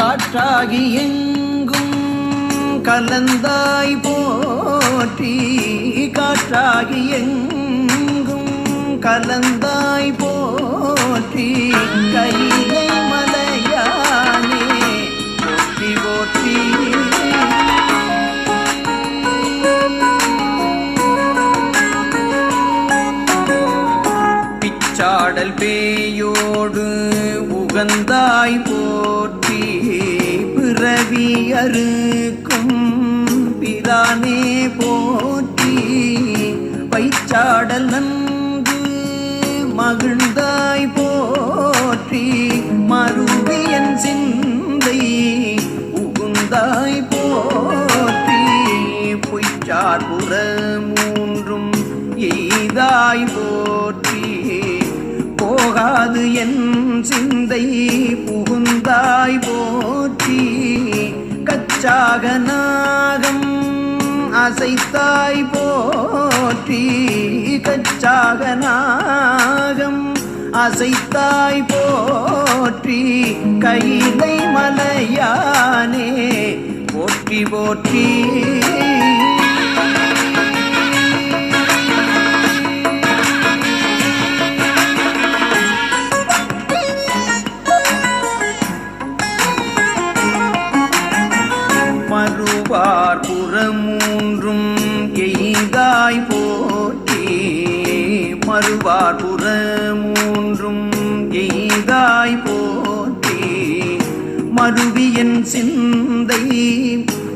காற்றாகி எங்கும் கலந்தாய் போற்றி காற்றாகி எங்கும் கலந்தாய் போற்றி கைலை மலையானே போற்றி போற்றி பிச்சாடல் பேயோடு உகந்தாய் போ பிறவி அறுக்கும் பிரானே போற்றி வைச்சாடல் நன்கு மகிழ்ந்தாய் போற்றி மருவியன் சிந்தை உகுந்தாய் போற்றி பொய்ச்சார் புற மூன்றும் எய்தாய் போற்றி போகாது என் சிந்தை புகுந்தாய் போற்றி கச்சாக நாகம் அசைத்தாய் போற்றி கச்சாக நாகம் அசைத்தாய் போற்றி கைதை மலையானே போற்றி போற்றி. புறமூன்றும் எய்தாய் போற்றி மறுவார் புற மூன்றும் எய்தாய் போற்றி மருவியன் சிந்தை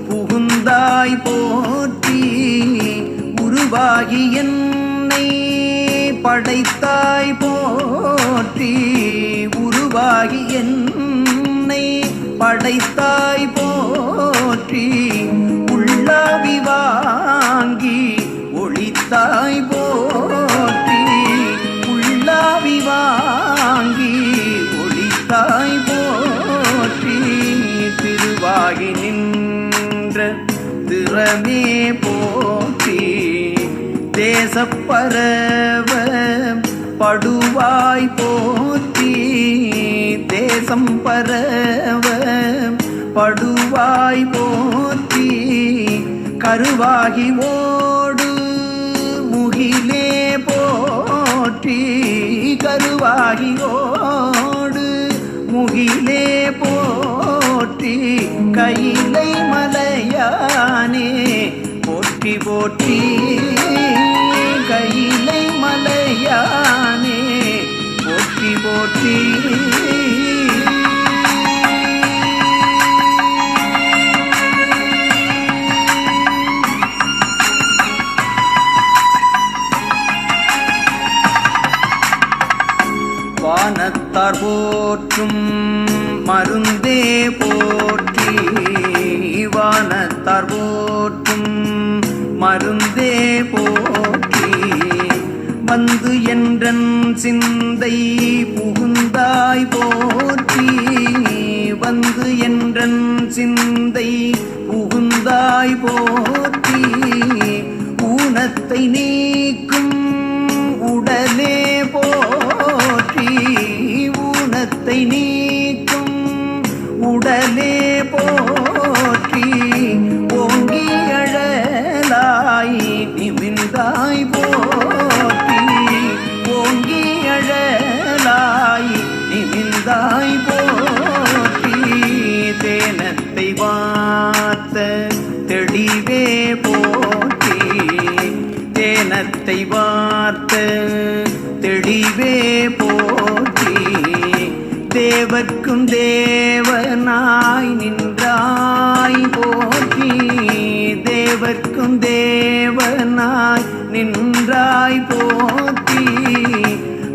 புகுந்தாய் போற்றி உருவாகி என்னை படைத்தாய் போற்றி உருவாகி என்னை படைத்தாய் போற்றி. உள்ளாவி வாங்கி ஒளித்தாய் போற்றி. உள்ளாவி வாங்கி ஒளித்தாய் போற்றி. திருவாகி நின்ற திறமே போற்றி. தேசப்பரவ படுவாய் போற்றி. தேசம் பரவ படுவாய் போற்றி. கருவாகி ஓடு முகிலே போற்றி. கருவாகி ஓடு முகிலே போற்றி. கையிலை மலையானே போற்றி போற்றி. வானத்தார் போற்றும் மருந்தே போற்றி. வானத்தார் போற்றும் மருந்தே போற்றி. வந்து என்றன் சிந்தை புகுந்தாய் போற்றி. வந்து என்றன் சிந்தை புகுந்தாய் போற்றி. ஊனத்தை நீக்கும் உடலே போ தேவர்க்கும் தேவனாய் நின்றாய் போற்றி. தேவர்க்கும் தேவனாய் நின்றாய் போற்றி.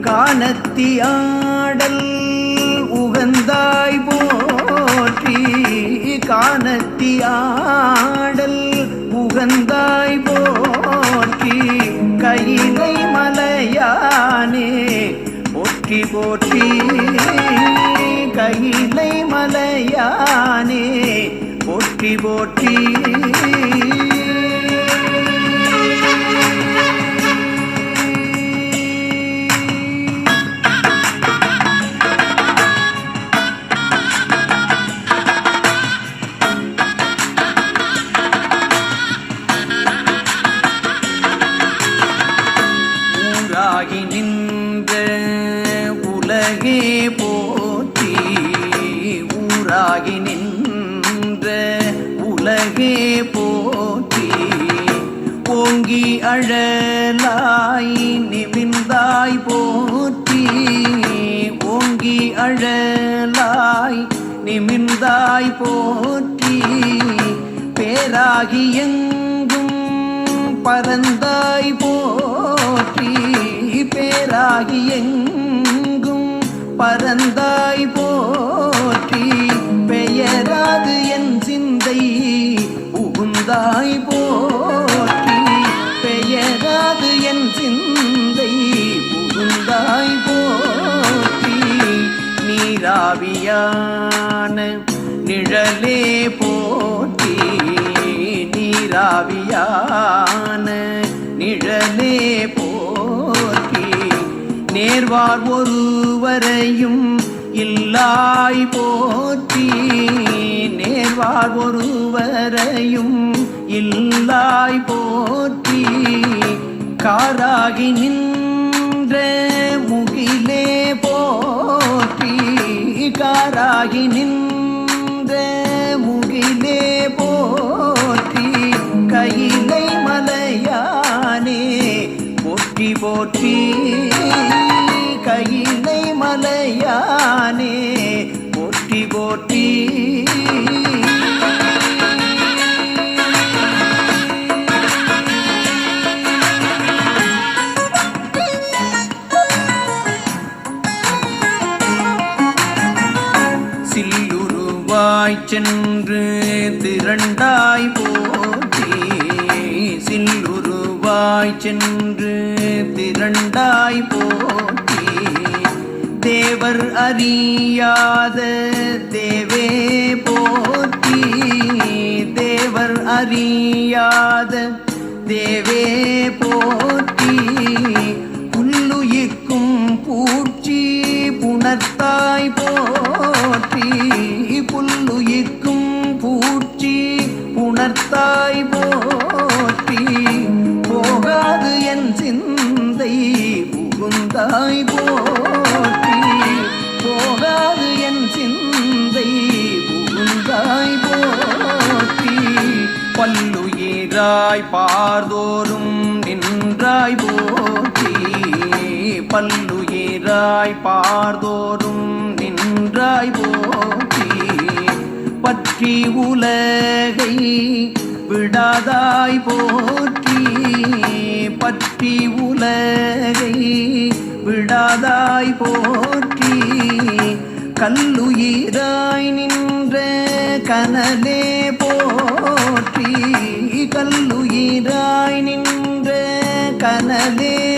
காணத்தியாடல் உகந்தாய் போற்றி. காணத்தியாடல் உகந்தாய் போற்றி. கைலை மலையானே போற்றி போற்றி. மலையானே போற்றி போற்றி. உலகே போற்றி. ஓங்கி அழலாய் நிமிந்தாய் போற்றி. ஓங்கி அழலாய் நிமிந்தாய் போற்றி. பேராகி எங்கும் பரந்தாய் போற்றி. பேராகி எங்கும் பரந்தாய் போ உகுந்தாய் போற்றி. பெயராது என் சிந்தை உகுந்தாய் போற்றி. நீராவியான நிழலே போற்றி. நீராவியான நிழலே போற்றி. நேர்வார் ஒருவரையும் இல்லாய் போற்றி. நேர்வார் ஒருவரையும் இல்லாய் போற்றி காராகி நின்ற முகிலே போற்றி காராகி நின்ற முகிலே போற்றி கையிலை மலையானே போற்றி போற்றி கையிலை மலையானே போற்றி போற்றி சென்று திரண்டாய் போற்றி. சில்லுருவாய் சென்று திரண்டாய் போற்றி. தேவர் அறியாத தேவே போற்றி. தேவர் அறியாத தேவே போ தாய் போற்றி போகாது என் சிந்தை புகுந்தாய் போற்றி. பல்லுயிராய் பார்தோறும் நின்றாய் போற்றி. பல்லுயிராய் பார்தோறும் நின்றாய் போற்றி. பற்றி உலகை விடாதாய் போற்றி. பற்றி உலகை விடாதாய் போற்றி கல்லுயிராய் நின்ற கனலே போற்றி கல்லுயிராய் நின்ற கனலே